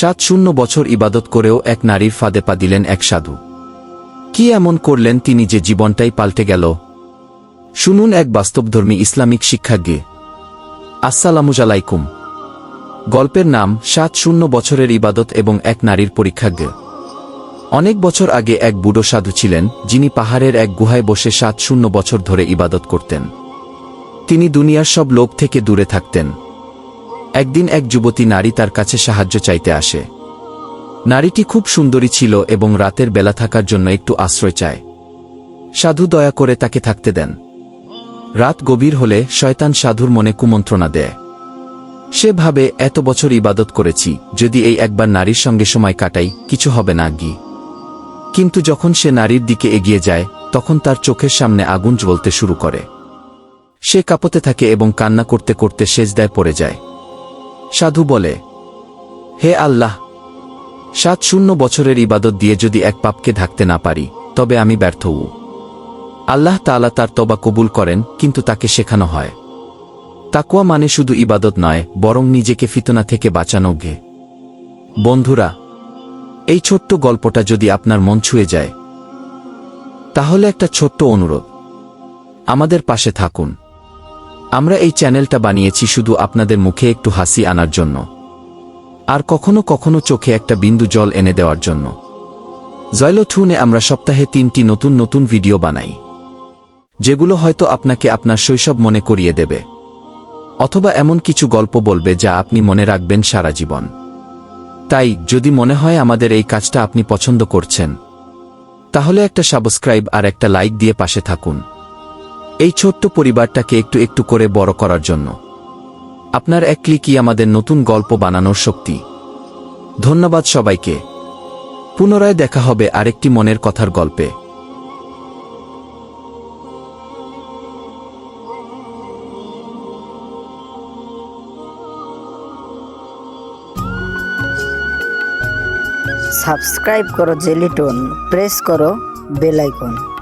সাত শূন্য বছর ইবাদত করেও এক নারীর ফাঁদে পা দিলেন এক সাধু। কি এমন করলেন তিনি যে জীবনটাই পাল্টে গেল? শুনুন এক বাস্তবধর্মী ইসলামিক শিক্ষাজ্ঞে। আসসালামুজালাইকুম গল্পের নাম সাত শূন্য বছরের ইবাদত এবং এক নারীর পরীক্ষাজ্ঞে। অনেক বছর আগে এক বুড়ো সাধু ছিলেন, যিনি পাহাড়ের এক গুহায় বসে সাত শূন্য বছর ধরে ইবাদত করতেন। তিনি দুনিয়ার সব লোক থেকে দূরে থাকতেন। একদিন এক যুবতী নারী তার কাছে সাহায্য চাইতে আসে। নারীটি খুব সুন্দরী ছিল এবং রাতের বেলা থাকার জন্য একটু আশ্রয় চায়। সাধু দয়া করে তাকে থাকতে দেন। রাত গভীর হলে শয়তান সাধুর মনে কুমন্ত্রণা দেয়। সে ভাবে, এত বছর ইবাদত করেছি, যদি এই একবার নারীর সঙ্গে সময় কাটাই, কিছু হবে না গি কিন্তু যখন সে নারীর দিকে এগিয়ে যায়, তখন তার চোখের সামনে আগুন জ্বলতে শুরু করে। সে কাঁপতে থাকে এবং কান্না করতে করতে সেজদায় পড়ে যায়। সাধু বলে, হে আল্লাহ, সাত শূন্য বছরের ইবাদত দিয়ে যদি এক পাপকে ঢাকতে না পারি, তবে আমি ব্যর্থ উ আল্লাহ তাআলা তার তবা কবুল করেন, কিন্তু তাকে শেখানো হয়। তাকুয়া মানে শুধু ইবাদত নয়, বরং নিজেকে ফিতনা থেকে বাঁচানো গে। বন্ধুরা, এই ছোট্ট গল্পটা যদি আপনার মন ছুঁয়ে যায়, তাহলে একটা ছোট্ট অনুরোধ। আমাদের পাশে থাকুন। আমরা এই চ্যানেলটা বানিয়েছি শুধু আপনাদের মুখে একটু হাসি আনার জন্য। আর কখনো কখনো চোখে একটা বিন্দু জল এনে দেওয়ার জন্য। জয়লঠুনে আমরা সপ্তাহে তিনটি নতুন নতুন ভিডিও বানাই। যেগুলো হয়তো আপনাকে আপনার শৈশব মনে করিয়ে দেবে। অথবা এমন কিছু গল্প বলবে যা আপনি মনে রাখবেন সারা জীবন। তাই, যদি মনে হয় আমাদের এই কাজটা আপনি পছন্দ করছেন, তাহলে একটা সাবস্ক্রাইব আর একটা লাইক দিয়ে পাশে থাকুন। এই ছোট্ট পরিবারটাকে একটু একটু করে বড় করার জন্য। আপনার এক ক্লিকই আমাদের নতুন গল্প বানানোর শক্তি। ধন্যবাদ সবাইকে। পুনরায় দেখা হবে আরেকটি মনের কথার গল্পে। সাবস্ক্রাইব করো জেলিটন, প্রেস করো বেল আইকন।